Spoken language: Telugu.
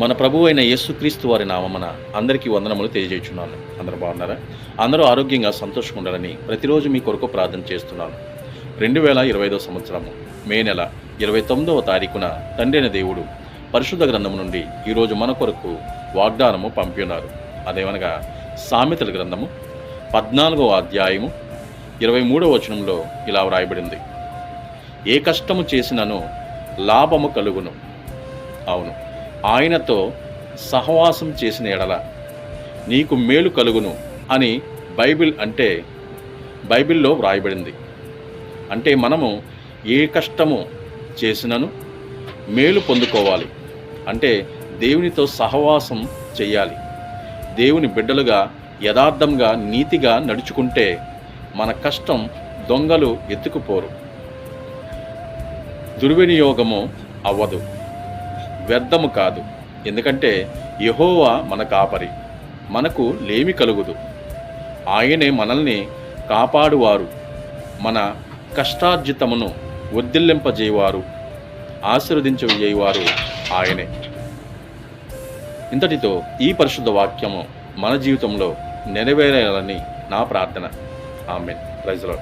మన ప్రభు అయిన యేసుక్రీస్తు వారి నామమున అందరికీ వందనములు తెలియజేస్తున్నాను అందరూ బాగున్నారా? అందరూ ఆరోగ్యంగా సంతోషంగా ఉండాలని ప్రతిరోజు మీ కొరకు ప్రార్థన చేస్తున్నాను. రెండు వేల ఇరవై ఐదో సంవత్సరము మే నెల ఇరవై తొమ్మిదవ తారీఖున తండ్రి అయిన దేవుడు పరిశుద్ధ గ్రంథము నుండి ఈరోజు మన కొరకు వాగ్దానము పంపినారు అదేమనగా సామెతల గ్రంథము పద్నాలుగవ అధ్యాయము ఇరవై మూడవ వచనంలో ఇలా వ్రాయబడింది. ఏ కష్టము చేసినను లాభము కలుగును. అవును ఆయనతో సహవాసం చేసిన ఎడల నీకు మేలు కలుగును అని బైబిల్ అంటే బైబిల్లో వ్రాయబడింది. అంటే మనము ఏ కష్టము చేసినను మేలు పొందుకోవాలి. అంటే దేవునితో సహవాసం చేయాలి దేవుని బిడ్డలుగా యథార్థంగా నీతిగా నడుచుకుంటే మన కష్టం దొంగలు ఎత్తుకుపోరు. దుర్వినియోగము అవ్వదు. వ్యర్థము కాదు. ఎందుకంటే యహోవా మన కాపరి మనకు లేమి కలుగుదు. ఆయనే మనల్ని కాపాడువారు మన కష్టార్జితమును వర్ధిల్లింపజేయవారు ఆశీర్వదించేవారు ఆయనే. ఇంతటితో ఈ పరిశుద్ధ వాక్యము మన జీవితంలో నెరవేరాలని నా ప్రార్థన. ఆమె ప్రైజ్లో